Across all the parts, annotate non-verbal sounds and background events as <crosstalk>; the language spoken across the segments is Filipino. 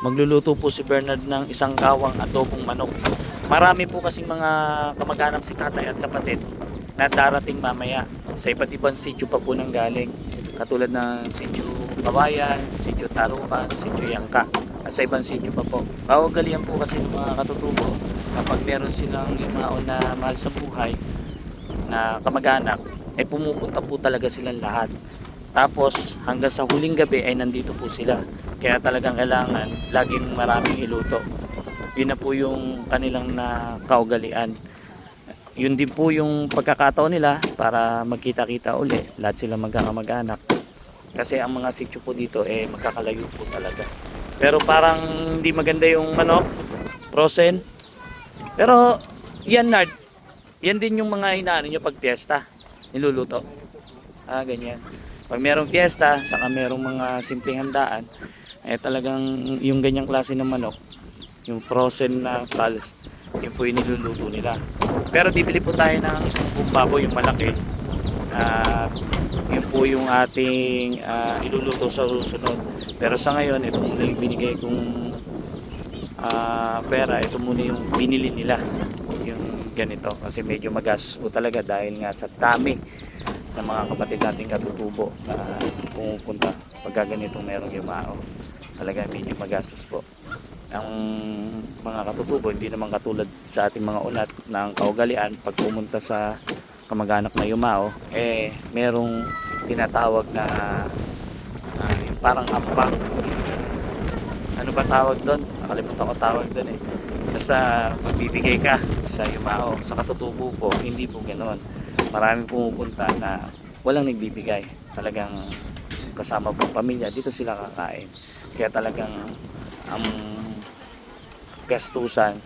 Magluluto po si Bernard ng isang kawang adobong manok. Marami po kasing mga kamag-anak si tatay at kapatid na darating mamaya sa iba't ibang sityo pa po nang galing. Katulad ng sityo Kawayan, sityo Tarukan, sityo Yangka at sa ibang sityo pa po. Kawagalian po kasi ng mga katutubo kapag meron silang limaon na mahal sa buhay na kamag-anak, ay pumupunta po talaga silang lahat. Tapos hanggang sa huling gabi ay nandito po sila. Kaya talagang kailangan laging maraming iluto. Yun na po yung kanilang na kaugalian. Yun din po yung pagkakataon nila para magkita-kita uli. Lahat sila magkakamag-anak. Kasi ang mga sityo po dito eh magkakalayo po talaga. Pero parang hindi maganda yung manok, frozen. Pero yan Nard, yan din yung mga inaano nyo pag piyesta. Niluluto. Ah, ganyan. Pag merong piyesta, saka merong mga simpleng handaan, eh talagang yung ganyang klase ng manok, yung frozen na pals, yun po yung niluluto nila. Pero bibili po tayo ng isang baboy, yung malaki. At yun po yung ating ah, iluluto sa susunod. Pero sa ngayon, ito muna yung binigay kong ah, pera. Ito muna yung binili nila. Yung ganito. Kasi medyo magastos po talaga dahil nga sa dami ng mga kapatid nating katutubo na pumupunta pagka ganitong merong yumao. Talaga medyo magastos po. Ang mga katutubo, hindi naman katulad sa ating mga unat ng kaugalian pag pumunta sa kamag-anak na yumao, eh merong tinatawag na yung parang ambang. Ano ba tawag doon? Nakalimutan ko tawag doon eh. Basta magbibigay ka sa yumao. Sa katutubo po, hindi po ganoon. Maraming pumupunta na walang nagbibigay. Talagang kasama po pamilya, dito sila kakain. Kaya talagang ang gastusan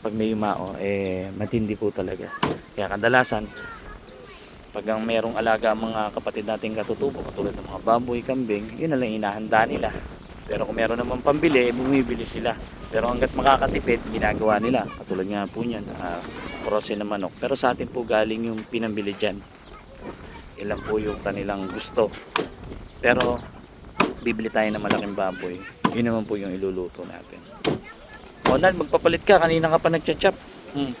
pag may yumao, eh matindi po talaga. Kaya kadalasan, pag ang merong alaga ang mga kapatid nating katutubo, katulad ng mga baboy, kambing, yun na lang inahanda nila. Pero kung meron naman pambili, eh, bumibili sila. Pero hanggat makakatipid, ginagawa nila. Katulad nga po niyan, uh, prose na manok. Pero sa atin po galing yung pinambili dyan. Ilan po yung kanilang gusto. Pero bibili tayo ng malaking baboy. Yun naman po yung iluluto natin. O Nan, magpapalit ka. Kanina ka pa nagchat-chat. Hmm.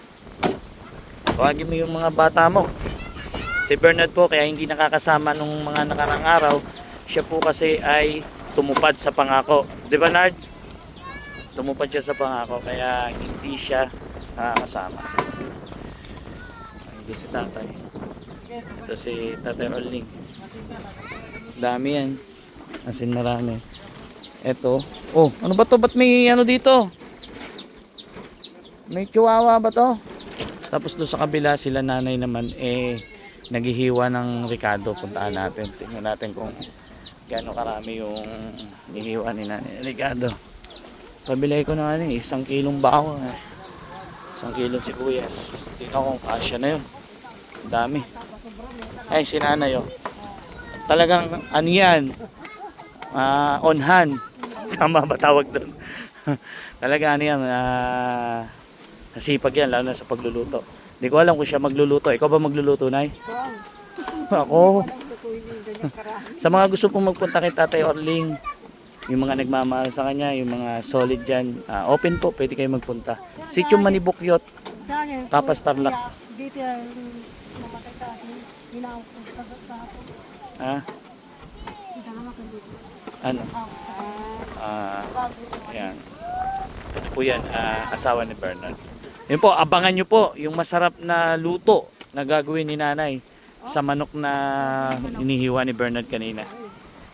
Tawagin mo yung mga bata mo. Si Bernard po, kaya hindi nakakasama nung mga nakarang araw. Siya po kasi ay tumupad sa pangako. Di ba, Nard? Tumupad siya sa pangako, kaya hindi siya nakakasama. Hindi si tatay. Ito si tatay Orling. Dami yan. As marami. Ito. Oh, ano ba to? Ba't may ano dito? May chihuahua ba to? Tapos doon sa kabila sila nanay naman eh naghihiwa ng Ricardo. Puntaan natin. Tingnan natin kung gaano karami yung nihiwa ni nanay Ricardo. Pabilay ko na ano eh, isang kilong bawang eh. Isang kilong sibuyas. Tingnan ko kung kasya na yun. Ang dami. Ay, si nanay oh. Talagang ano yan, ah, on hand. <laughs> Tama ba tawag doon? <laughs> Talaga ano yan, ah, nasipag yan, lalo na sa pagluluto. Hindi ko alam kung siya magluluto. Ikaw ba magluluto, Nay? Ako. sa mga gusto pong magpunta kay Tatay Orling, yung mga nagmamahal sa kanya, yung mga solid dyan, ah, open po, pwede kayo magpunta. Sityo Manibukyot, Sa akin, Tapas Tarlac. dito yan, namatay sa akin. Hinaw ko sa dito. Ano? Ah. Ayan. Ito po yan, ah, asawa ni Bernard. Yun po, abangan nyo po yung masarap na luto na gagawin ni nanay sa manok na inihiwa ni Bernard kanina.